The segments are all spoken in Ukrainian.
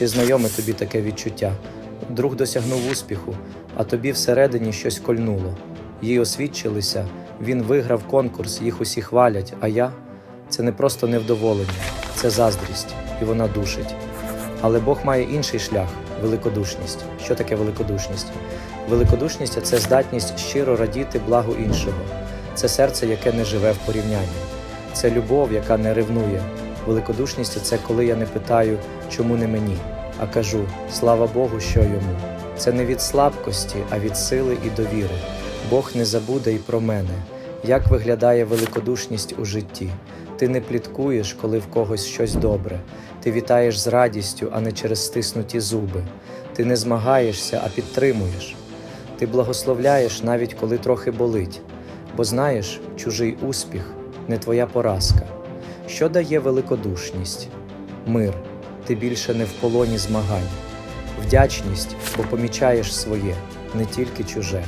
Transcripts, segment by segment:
Чи знайоме тобі таке відчуття? Друг досягнув успіху, а тобі всередині щось кольнуло. Їй освідчилися, він виграв конкурс, їх усі хвалять, а я це не просто невдоволення, це заздрість, і вона душить. Але Бог має інший шлях великодушність. Що таке великодушність? Великодушність це здатність щиро радіти благу іншого. Це серце, яке не живе в порівнянні. Це любов, яка не ревнує. Великодушність це коли я не питаю, чому не мені, а кажу слава Богу, що йому. Це не від слабкості, а від сили і довіри. Бог не забуде і про мене. Як виглядає великодушність у житті? Ти не пліткуєш, коли в когось щось добре. Ти вітаєш з радістю, а не через стиснуті зуби. Ти не змагаєшся, а підтримуєш. Ти благословляєш навіть коли трохи болить, бо знаєш, чужий успіх не твоя поразка. Що дає великодушність? Мир. Ти більше не в полоні змагань. Вдячність, бо помічаєш своє, не тільки чуже.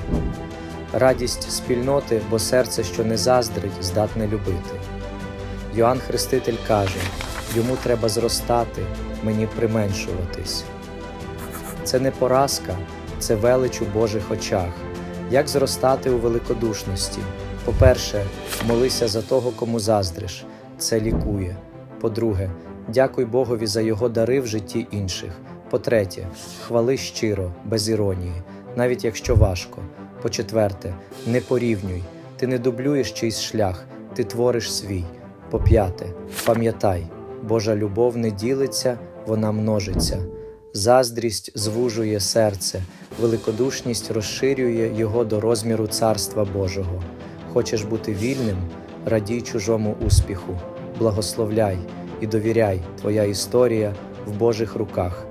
Радість спільноти, бо серце, що не заздрить, здатне любити. Йоанн Хреститель каже: йому треба зростати, мені применшуватись. Це не поразка, це велич у Божих очах. Як зростати у великодушності? По-перше, молися за того, кому заздриш, це лікує. По-друге, дякуй Богові за його дари в житті інших. По-третє, хвали щиро, без іронії, навіть якщо важко. По-четверте, не порівнюй, ти не дублюєш чийсь шлях, ти твориш свій. По-п'яте, пам'ятай, Божа любов не ділиться, вона множиться. Заздрість звужує серце, великодушність розширює його до розміру Царства Божого. Хочеш бути вільним, радій чужому успіху, благословляй і довіряй, твоя історія в Божих руках.